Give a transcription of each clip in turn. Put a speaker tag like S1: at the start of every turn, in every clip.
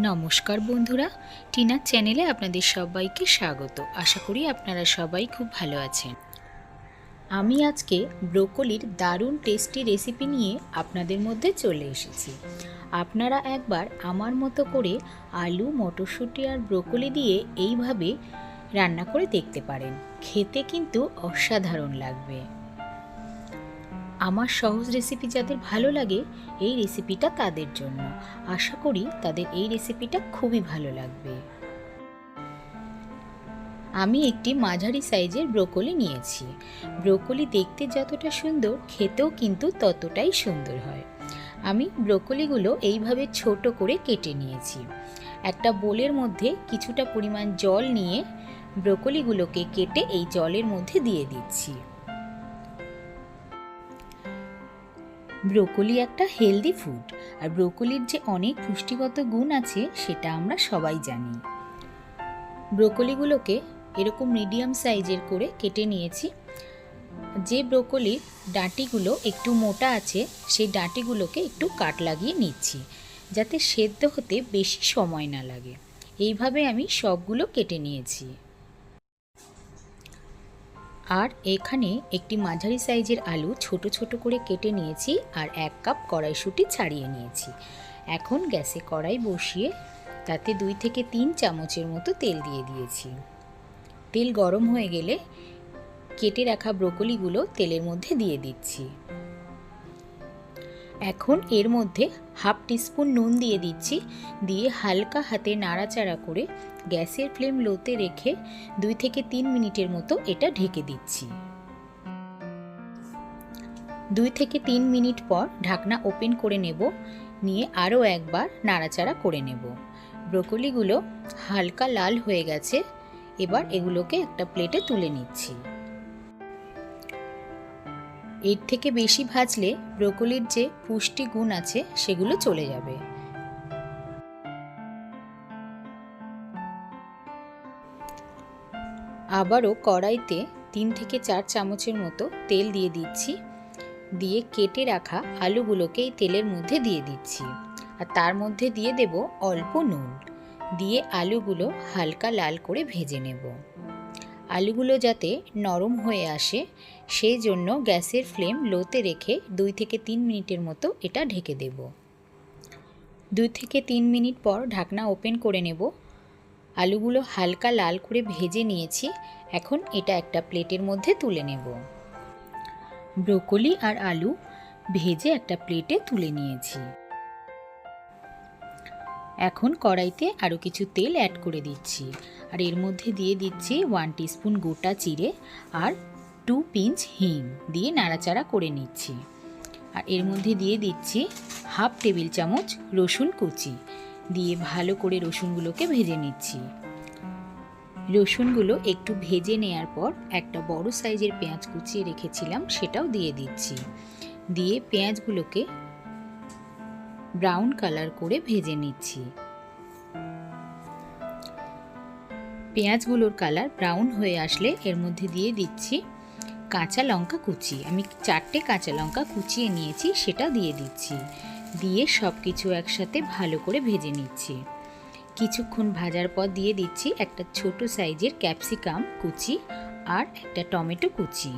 S1: নমস্কার বন্ধুরা টিনার চ্যানেলে আপনাদের সবাইকে স্বাগত। আশা করি আপনারা সবাই খুব ভালো আছেন। আমি আজকে ব্রোকলির দারুণ টেস্টি রেসিপি নিয়ে আপনাদের মধ্যে চলে এসেছি। আপনারা একবার আমার মতো করে আলু, মটরশুঁটি আর ব্রোকলি দিয়ে এইভাবে রান্না করে দেখতে পারেন। খেতে কিন্তু অসাধারণ লাগবে। আমার সহজ রেসিপি যাদের ভালো লাগে, এই রেসিপিটা তাদের জন্য। আশা করি তাদের এই রেসিপিটা খুবই ভালো লাগবে। আমি একটি মাঝারি সাইজের ব্রোকলি নিয়েছি। ব্রোকলি দেখতে যতটা সুন্দর, খেতেও কিন্তু ততটাই সুন্দর হয়। আমি ব্রোকলিগুলো এইভাবে ছোট করে কেটে নিয়েছি। একটা বোলের মধ্যে কিছুটা পরিমাণ জল নিয়ে ব্রোকলিগুলোকে কেটে এই জলের মধ্যে দিয়ে দিচ্ছি। ব্রোকলি একটা হেলদি ফুড, আর ব্রোকলির যে অনেক পুষ্টিগত গুণ আছে, সেটা আমরা সবাই জানি। ব্রোকলিগুলোকে এরকম মিডিয়াম সাইজের করে কেটে নিয়েছি। যে ব্রোকলির ডাঁটিগুলো একটু মোটা আছে, সেই ডাঁটিগুলোকে একটু কাট লাগিয়ে নিচ্ছি, যাতে সেদ্ধ হতে বেশি সময় না লাগে। এইভাবে আমি সবগুলো কেটে নিয়েছি। আর এখানে একটি মাঝারি সাইজের আলু ছোট ছোট করে কেটে নিয়েছি আর এক কাপ কড়াইশুঁটি ছাড়িয়ে নিয়েছি। এখন গ্যাসে কড়াই বসিয়ে তাতে দুই থেকে তিন চামচের মতো তেল দিয়ে দিয়েছি। তেল গরম হয়ে গেলে কেটে রাখা ব্রোকলিগুলো তেলের মধ্যে দিয়ে দিচ্ছি। এখন এর মধ্যে হাফ টিস্পুন নুন দিয়ে দিচ্ছি, দিয়ে হালকা হাতে নাড়াচাড়া করে গ্যাসের ফ্লেম লোতে রেখে দুই থেকে তিন মিনিটের মতো এটা ঢেকে দিচ্ছি। দুই থেকে তিন মিনিট পর ঢাকনা ওপেন করে নেব, নিয়ে আরও একবার নাড়াচাড়া করে নেব। ব্রোকলিগুলো হালকা লাল হয়ে গেছে, এবার এগুলোকে একটা প্লেটে তুলে নিচ্ছি। এর থেকে বেশি ভাজলে ব্রোকলির যে পুষ্টি গুণ আছে সেগুলো চলে যাবে। আবারও কড়াইতে তিন থেকে চার চামচের মতো তেল দিয়ে দিচ্ছি। দিয়ে কেটে রাখা আলুগুলোকে এই তেলের মধ্যে দিয়ে দিচ্ছি। আর তার মধ্যে দিয়ে দেব অল্প নুন। দিয়ে আলুগুলো হালকা লাল করে ভেজে নেব। আলুগুলো যাতে নরম হয়ে আসে সেই জন্য গ্যাসের ফ্লেম লোতে রেখে দুই থেকে তিন মিনিটের মতো এটা ঢেকে দেব। দুই থেকে তিন মিনিট পর ঢাকনা ওপেন করে নেব। আলুগুলো হালকা লাল করে ভেজে নিয়েছি, এখন এটা একটা প্লেটের মধ্যে তুলে নেব। ব্রোকলি আর আলু ভেজে একটা প্লেটে তুলে নিয়েছি। এখন কড়াইতে আরও কিছু তেল অ্যাড করে দিচ্ছি। আর এর মধ্যে দিয়ে দিচ্ছি ওয়ান টিস্পুন গোটা চিড়ে আর টু পিঞ্চ হিং দিয়ে নাড়াচাড়া করে নিচ্ছি। আর এর মধ্যে দিয়ে দিচ্ছি হাফ টেবিল চামচ রসুন কুচি দিয়ে ভালো করে রসুনগুলোকে ভেজে নিচ্ছি। রসুনগুলো একটু ভেজে নেয়ার পর একটা বড় সাইজের পেঁয়াজ কুচিয়ে রেখেছিলাম, সেটাও দিয়ে দিচ্ছি। দিয়ে পেঁয়াজগুলোকে ব্রাউন কালার করে ভেজে নিচ্ছি। পেঁয়াজগুলোর কালার ব্রাউন হয়ে আসলে এর মধ্যে দিয়ে দিচ্ছি কাঁচা লঙ্কা কুচি। আমি চারটে কাঁচা লঙ্কা কুচিয়ে নিয়েছি সেটা দিয়ে দিচ্ছি। দিয়ে সব কিছু একসাথে ভালো করে ভেজে নিচ্ছি। কিছুক্ষণ ভাজার পর দিয়ে দিচ্ছি একটা ছোট সাইজের ক্যাপসিকাম কুচি আর একটা টমেটো কুচি।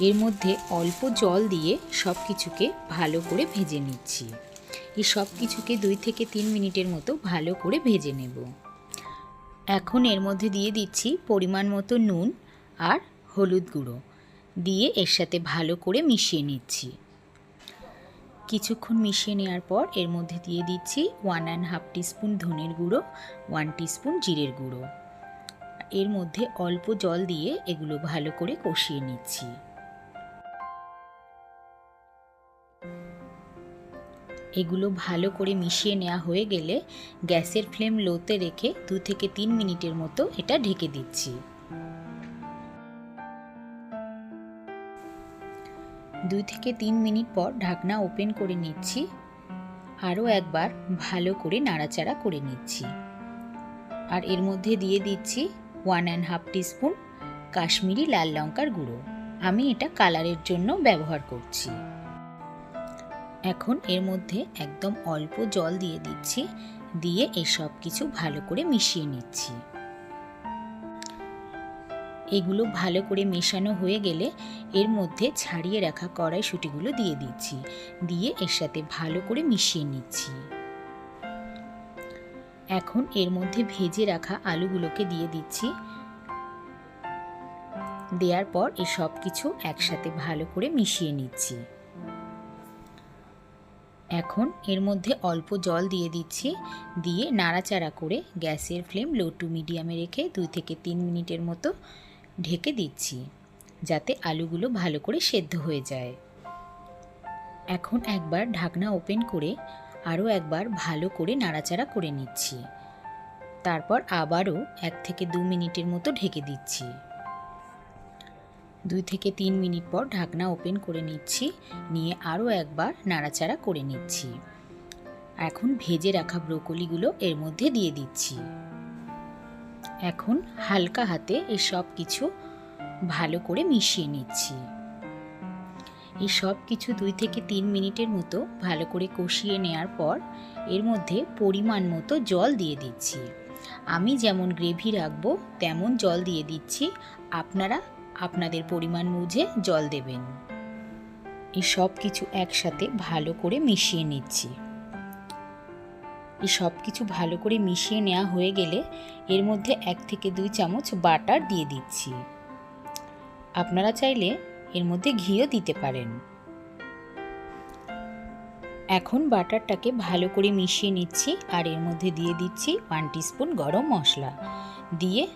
S1: এর মধ্যে অল্প জল দিয়ে সব কিছুকে ভালো করে ভেজে নিচ্ছি। এই সব কিছুকে দুই থেকে তিন মিনিটের মতো ভালো করে ভেজে নেব। এখন এর মধ্যে দিয়ে দিচ্ছি পরিমাণ মতো নুন আর হলুদ গুঁড়ো দিয়ে এর সাথে ভালো করে মিশিয়ে নিচ্ছি। কিছুক্ষণ মিশিয়ে নেওয়ার পর এর মধ্যে দিয়ে দিচ্ছি ওয়ান অ্যান্ড হাফ টিস্পুন ধনের গুঁড়ো ওয়ান টিস্পুন জিরের গুঁড়ো। এর মধ্যে অল্প জল দিয়ে এগুলো ভালো করে কষিয়ে নিচ্ছি। এগুলো ভালো করে মিশিয়ে নেওয়া হয়ে গেলে গ্যাসের ফ্লেম লোতে রেখে দু থেকে তিন মিনিটের মতো এটা ঢেকে দিচ্ছি। দুই থেকে তিন মিনিট পর ঢাকনা ওপেন করে নিচ্ছি, আরও একবার ভালো করে নাড়াচাড়া করে নিচ্ছি। আর এর মধ্যে দিয়ে দিচ্ছি one and half teaspoon Kashmiri লাল লঙ্কার গুঁড়ো। আমি এটা কালারের জন্য ব্যবহার করছি। এখন এর মধ্যে একদম অল্প জল দিয়ে দিচ্ছি, দিয়ে এই সব কিছু ভালো করে মিশিয়ে নিচ্ছি। এগুলো ভালো করে মেশানো হয়ে গেলে এর মধ্যে ছাড়িয়ে রাখা কড়াইশুটিগুলো দিয়ে দিচ্ছি, দিয়ে এর সাথে ভালো করে মিশিয়ে নিচ্ছি। এখন এর মধ্যে ভেজে রাখা আলুগুলোকে দিয়ে দিচ্ছি। দেওয়ার পর এই সব কিছু একসাথে ভালো করে মিশিয়ে নিচ্ছি। এখন এর মধ্যে অল্প জল দিয়ে দিচ্ছি। দিয়ে নাড়াচাড়া করে গ্যাসের ফ্লেম লো টু মিডিয়ামে রেখে দুই থেকে তিন মিনিটের মতো ঢেকে দিচ্ছি, যাতে আলুগুলো ভালো করে সেদ্ধ হয়ে যায়। এখন একবার ঢাকনা ওপেন করে আরও একবার ভালো করে নাড়াচাড়া করে নিচ্ছি। তারপর আবারও এক থেকে দু মিনিটের মতো ঢেকে দিচ্ছি। দুই থেকে তিন মিনিট পর ঢাকনা ওপেন করে নিচ্ছি, নিয়ে আরও একবার নাড়াচাড়া করে নিচ্ছি। এখন ভেজে রাখা ব্রোকলিগুলো এর মধ্যে দিয়ে দিচ্ছি। এখন হালকা হাতে এই সব কিছু ভালো করে মিশিয়ে নিচ্ছি। এই সব কিছু দুই থেকে তিন মিনিটের মতো ভালো করে কষিয়ে নেওয়ার পর এর মধ্যে পরিমাণ মতো জল দিয়ে দিচ্ছি। আমি যেমন গ্রেভি রাখব, তেমন জল দিয়ে দিচ্ছি। আপনারা আপনাদের পরিমাণ বুঝে জল দেবেন। এই সব কিছু একসাথে ভালো করে মিশিয়ে নিচ্ছি। এই সব কিছু ভালো করে মিশিয়ে নেওয়া হয়ে গেলে এর মধ্যে এক থেকে দুই চামচ বাটার দিয়ে দিচ্ছি। আপনারা চাইলে এর মধ্যে ঘিও দিতে পারেন। এখন বাটারটাকে ভালো করে মিশিয়ে নিচ্ছি আর এর মধ্যে দিয়ে দিচ্ছি ওয়ান স্পুন গরম মশলা। দিয়ে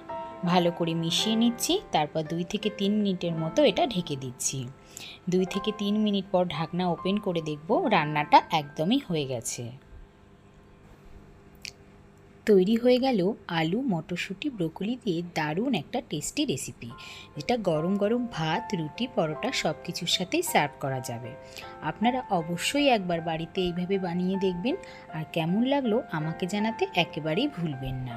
S1: ভালো করে মিশিয়ে নিচ্ছি, তারপর দুই থেকে তিন মিনিটের মতো এটা ঢেকে দিচ্ছি। দুই থেকে তিন মিনিট পর ঢাকনা ওপেন করে দেখব রান্নাটা একদমই হয়ে গেছে। তৈরি হয়ে গেল আলু, মটরশুঁটি, ব্রোকলি দিয়ে দারুণ একটা টেস্টি রেসিপি। যেটা গরম গরম ভাত, রুটি, পরোটা সব কিছুর সাথেই সার্ভ করা যাবে। আপনারা অবশ্যই একবার বাড়িতে এইভাবে বানিয়ে দেখবেন, আর কেমন লাগল আমাকে জানাতে একেবারেই ভুলবেন না।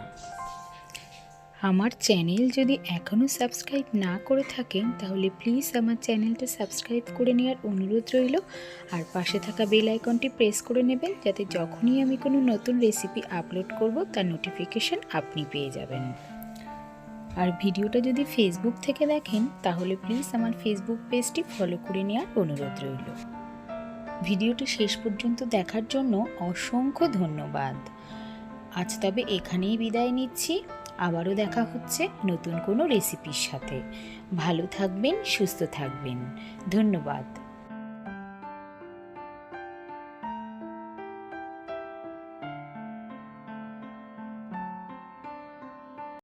S1: আমার চ্যানেল যদি এখনও সাবস্ক্রাইব না করে থাকেন, তাহলে প্লিজ আমার চ্যানেলটা সাবস্ক্রাইব করে নেওয়ার অনুরোধ রইল। আর পাশে থাকা বেল আইকনটি প্রেস করে নেবেন, যাতে যখনই আমি কোনো নতুন রেসিপি আপলোড করব, তার নোটিফিকেশন আপনি পেয়ে যাবেন। আর ভিডিওটা যদি ফেসবুক থেকে দেখেন, তাহলে প্লিজ আমার ফেসবুক পেজটি ফলো করে নেওয়ার অনুরোধ রইল। ভিডিওটি শেষ পর্যন্ত দেখার জন্য অসংখ্য ধন্যবাদ। আজ তবে এখানেই বিদায় নিচ্ছি। আবারও দেখা হচ্ছে নতুন কোনো রেসিপির সাথে। ভালো থাকবেন সুস্থ থাকবেন। ধন্যবাদ।